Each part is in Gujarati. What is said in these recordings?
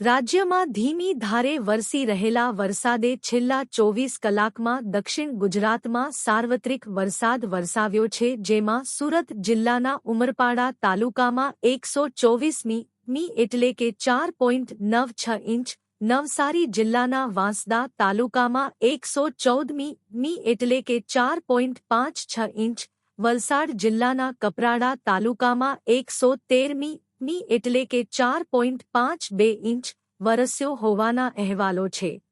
રાજ્યમાં ધીમી ધારે વરસી રહેલા વરસાદે છેલ્લા ચોવીસ કલાકમાં દક્ષિણ ગુજરાતમાં સાર્વત્રિક વરસાદ વરસાવ્યો છે, જેમાં સુરત જિલ્લાના ઉમરપાડા તાલુકામાં એકસો ચોવીસમી મી એટલે કે ચાર પોઈન્ટ નવ છ ઇંચ, નવસારી જિલ્લાના વાંસદા તાલુકામાં એકસો ચૌદમી મી એટલે કે ચાર પોઈન્ટ પાંચ છ ઇંચ, વલસાડ જિલ્લાના કપરાડા તાલુકામાં એકસો તેરમી એટલે કે ચાર પોઈન્ટ પાંચ બે ઇંચ વરસ્યો હોવાના અહેવાલો છે.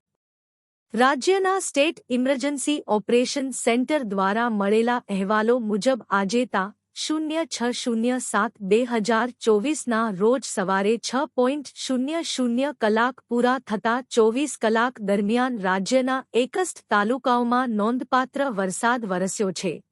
રાજ્યના સ્ટેટ ઇમરજન્સી ઓપરેશન સેન્ટર દ્વારા મળેલા અહેવાલો મુજબ આજે તા શૂન્ય છ શૂન્ય સાત બે હજાર ચોવીસના રોજ સવારે છ પોઈન્ટ શૂન્ય શૂન્ય કલાક પૂરા થતા ચોવીસ કલાક દરમિયાન રાજ્યના એકસ્ટ તાલુકાઓમાં નોંધપાત્ર વરસાદ વરસ્યો છે.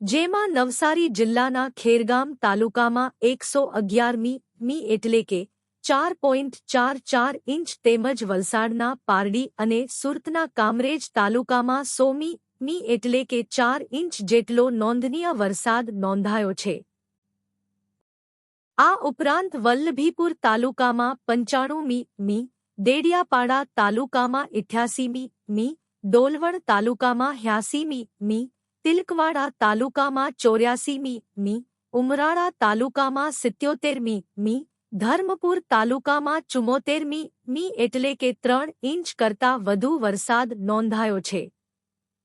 જેમાં નવસારી જિલ્લાના ખેરગામ તાલુકામાં એકસો અગિયારમી મી એટલે કે ચાર પોઈન્ટ ચાર ચાર ઇંચ તેમજ વલસાડના પારડી અને સુરતના કામરેજ તાલુકામાં સોમી મી એટલે કે ચાર ઇંચ જેટલો નોંધનીય વરસાદ નોંધાયો છે. આ ઉપરાંત વલ્લભીપુર તાલુકામાં પંચાણું મી મી, દેડિયાપાડા તાલુકામાં ઇઠ્યાસી મી ડોલવણ તાલુકામાં હ્યાસીમી મી તિલકવાડા તાલુકામાં ચોર્યાસીમી મી ઉમરાળા તાલુકામાં સિત્યોતેરમી મી ધર્મપુર તાલુકામાં ચુમ્મોતેરમી મી એટલે કે ત્રણ ઇંચ કરતાં વધુ વરસાદ નોંધાયો છે.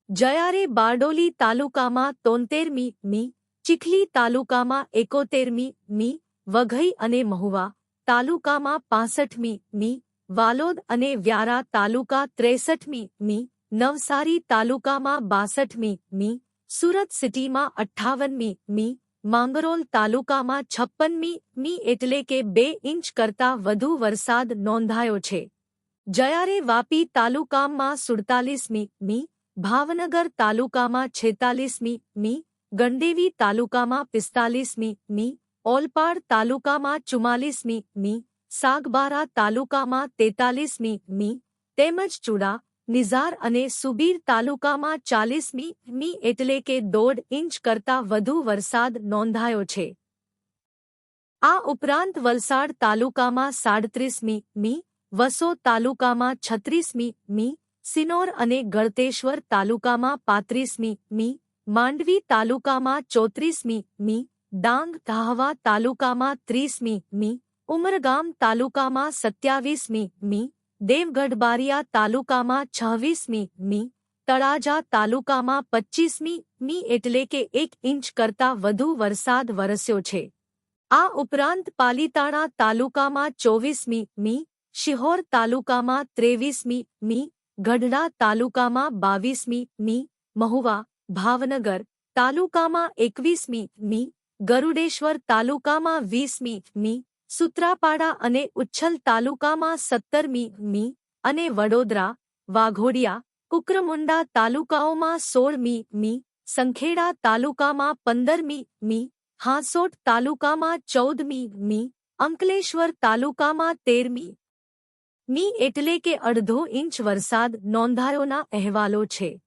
જયારે બારડોલી તાલુકામાં તોંતેરમી મી ચીખલી તાલુકામાં એકોતેરમી મી વઘઈ અને મહુવા તાલુકામાં પાસઠમી મી વાલોદ અને વ્યારા તાલુકા ત્રેસઠમી મી નવસારી તાલુકામાં બાસઠમી મી સુરત સિટીમાં અઠ્ઠાવનમી મી, માંગરોલ તાલુકામાં છપ્પનમી મી એટલે કે બે ઇંચ કરતાં વધુ વરસાદ નોંધાયો છે. જયારે વાપી તાલુકામાં સુડતાલીસમી મી, ભાવનગર તાલુકામાં છેતાલીસમી મી, ગંડેવી તાલુકામાં પિસ્તાલીસમી મી, ઓલપાડ તાલુકામાં ચુમ્માલીસમી મી, સાગબારા તાલુકામાં તેતાલીસમી મી, તેમજ ચુડા નિઝાર અને સુબીર તાલુકામાં ચાલીસમી મી એટલે કે દોઢ ઇંચ કરતાં વધુ વરસાદ નોંધાયો છે. આ ઉપરાંત વલસાડ તાલુકામાં સાડત્રીસમી મી, વસો તાલુકામાં છત્રીસમી મી, સિનોર અને ગળતેશ્વર તાલુકામાં પાંત્રીસમી મી, માંડવી તાલુકામાં ચોત્રીસમી મી, ડાંગ ધાહવા તાલુકામાં ત્રીસમી મી, ઉમરગામ તાલુકામાં સત્યાવીસમી મી દેવગઢ બારિયા તાલુકામાં છવ્વીસમી મી, તળાજા તાલુકામાં પચ્ચીસમી મી એટલે કે એક ઇંચ કરતાં વધુ વરસાદ વરસ્યો છે. આ ઉપરાંત પાલીતાણા તાલુકામાં ચોવીસમી મી, શિહોર તાલુકામાં ત્રેવીસમી મી, ગઢડા તાલુકામાં બાવીસમી મી, મહુવા, ભાવનગર તાલુકામાં એકવીસમી મી, ગરુડેશ્વર તાલુકામાં વીસમી મી સુત્રાપાડા અને ઉચ્છલ તાલુકામાં સત્તરમી, મી અને વડોદરા, વાઘોડિયા, કુકરમુંડા તાલુકાઓમાં સોળમી, મી, સંખેડા તાલુકામાં પંદરમી, મી, હાંસોટ તાલુકામાં ચૌદમી, મી, અંકલેશ્વર તાલુકામાં તેરમી. મી એટલે કે અડધો ઇંચ વરસાદ નોંધાયોના અહેવાલો છે.